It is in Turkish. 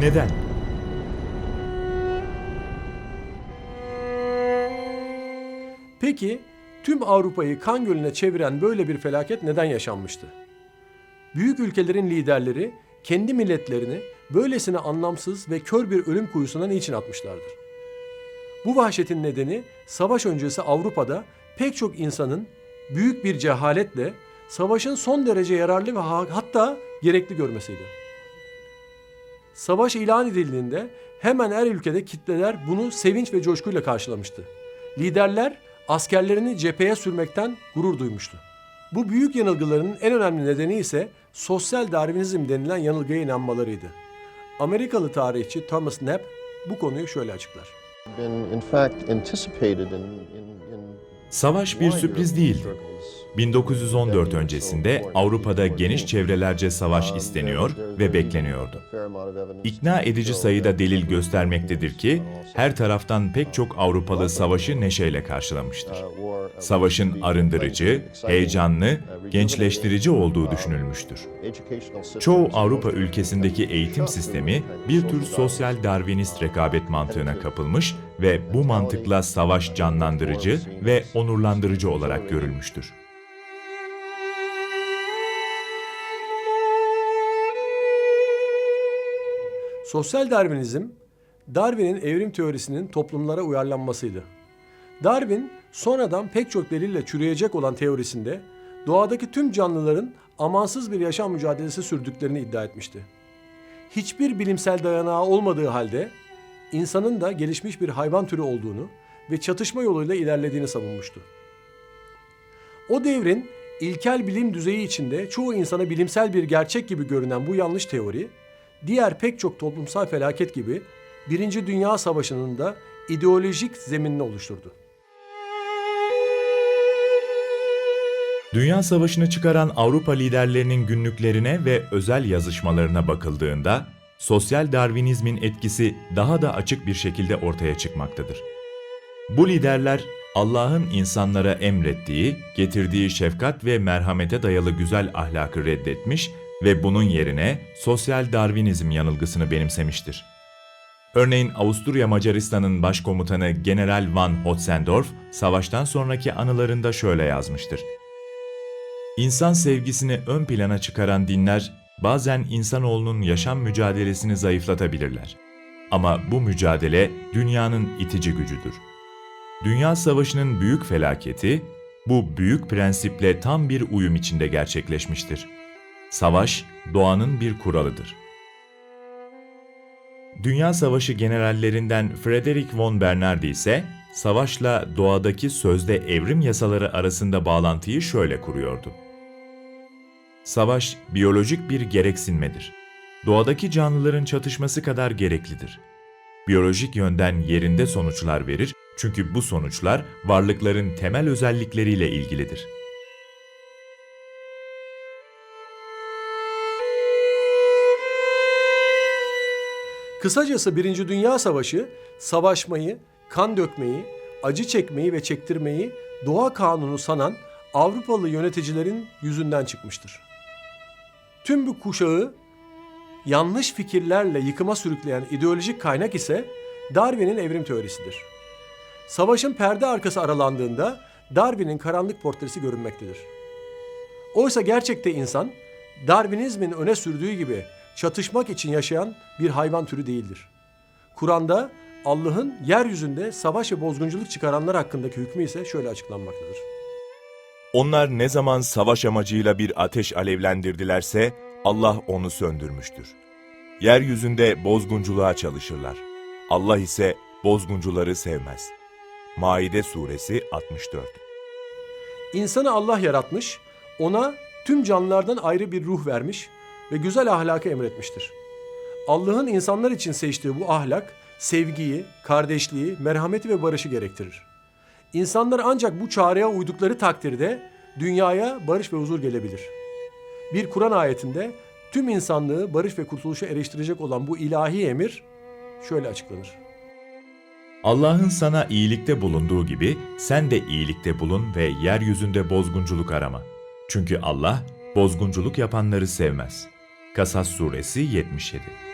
Neden? Peki tüm Avrupa'yı kan gölüne çeviren böyle bir felaket neden yaşanmıştı? Büyük ülkelerin liderleri kendi milletlerini böylesine anlamsız ve kör bir ölüm kuyusuna niçin atmışlardır? Bu vahşetin nedeni savaş öncesi Avrupa'da pek çok insanın büyük bir cehaletle savaşın son derece yararlı ve ha- hatta gerekli görmesiydi. Savaş ilan edildiğinde hemen her ülkede kitleler bunu sevinç ve coşkuyla karşılamıştı. Liderler askerlerini cepheye sürmekten gurur duymuştu. Bu büyük yanılgıların en önemli nedeni ise sosyal darwinizm denilen yanılgıya inanmalarıydı. Amerikalı tarihçi Thomas Knapp bu konuyu şöyle açıklar. been in fact anticipated in, in, in Savaş bir sürpriz değildi. 1914 öncesinde Avrupa'da geniş çevrelerce savaş isteniyor ve bekleniyordu. İkna edici sayıda delil göstermektedir ki her taraftan pek çok Avrupalı savaşı neşeyle karşılamıştır. Savaşın arındırıcı, heyecanlı, gençleştirici olduğu düşünülmüştür. Çoğu Avrupa ülkesindeki eğitim sistemi bir tür sosyal darwinist rekabet mantığına kapılmış ve bu mantıkla savaş canlandırıcı ve onurlandırıcı olarak görülmüştür. Sosyal Darwinizm, Darwin'in evrim teorisinin toplumlara uyarlanmasıydı. Darwin, sonradan pek çok delille çürüyecek olan teorisinde doğadaki tüm canlıların amansız bir yaşam mücadelesi sürdüklerini iddia etmişti. Hiçbir bilimsel dayanağı olmadığı halde insanın da gelişmiş bir hayvan türü olduğunu ve çatışma yoluyla ilerlediğini savunmuştu. O devrin ilkel bilim düzeyi içinde çoğu insana bilimsel bir gerçek gibi görünen bu yanlış teori, diğer pek çok toplumsal felaket gibi Birinci Dünya Savaşı'nın da ideolojik zeminini oluşturdu. Dünya Savaşı'nı çıkaran Avrupa liderlerinin günlüklerine ve özel yazışmalarına bakıldığında, sosyal Darwinizmin etkisi daha da açık bir şekilde ortaya çıkmaktadır. Bu liderler Allah'ın insanlara emrettiği, getirdiği şefkat ve merhamete dayalı güzel ahlakı reddetmiş ve bunun yerine sosyal Darwinizm yanılgısını benimsemiştir. Örneğin Avusturya Macaristan'ın başkomutanı General van Hotzendorf, savaştan sonraki anılarında şöyle yazmıştır. İnsan sevgisini ön plana çıkaran dinler bazen insanoğlunun yaşam mücadelesini zayıflatabilirler. Ama bu mücadele dünyanın itici gücüdür. Dünya Savaşı'nın büyük felaketi bu büyük prensiple tam bir uyum içinde gerçekleşmiştir. Savaş doğanın bir kuralıdır. Dünya Savaşı generallerinden Frederick von Bernardi ise savaşla doğadaki sözde evrim yasaları arasında bağlantıyı şöyle kuruyordu. Savaş biyolojik bir gereksinmedir. Doğadaki canlıların çatışması kadar gereklidir. Biyolojik yönden yerinde sonuçlar verir çünkü bu sonuçlar varlıkların temel özellikleriyle ilgilidir. Kısacası Birinci Dünya Savaşı savaşmayı, kan dökmeyi, acı çekmeyi ve çektirmeyi doğa kanunu sanan Avrupalı yöneticilerin yüzünden çıkmıştır. Tüm bu kuşağı yanlış fikirlerle yıkıma sürükleyen ideolojik kaynak ise Darwin'in evrim teorisidir. Savaşın perde arkası aralandığında Darwin'in karanlık portresi görünmektedir. Oysa gerçekte insan Darwinizmin öne sürdüğü gibi çatışmak için yaşayan bir hayvan türü değildir. Kur'an'da Allah'ın yeryüzünde savaş ve bozgunculuk çıkaranlar hakkındaki hükmü ise şöyle açıklanmaktadır. Onlar ne zaman savaş amacıyla bir ateş alevlendirdilerse Allah onu söndürmüştür. Yeryüzünde bozgunculuğa çalışırlar. Allah ise bozguncuları sevmez. Maide suresi 64 İnsanı Allah yaratmış, ona tüm canlılardan ayrı bir ruh vermiş ve güzel ahlakı emretmiştir. Allah'ın insanlar için seçtiği bu ahlak, sevgiyi, kardeşliği, merhameti ve barışı gerektirir. İnsanlar ancak bu çağrıya uydukları takdirde dünyaya barış ve huzur gelebilir. Bir Kur'an ayetinde tüm insanlığı barış ve kurtuluşa eriştirecek olan bu ilahi emir şöyle açıklanır. Allah'ın sana iyilikte bulunduğu gibi sen de iyilikte bulun ve yeryüzünde bozgunculuk arama. Çünkü Allah bozgunculuk yapanları sevmez. Kasas suresi 77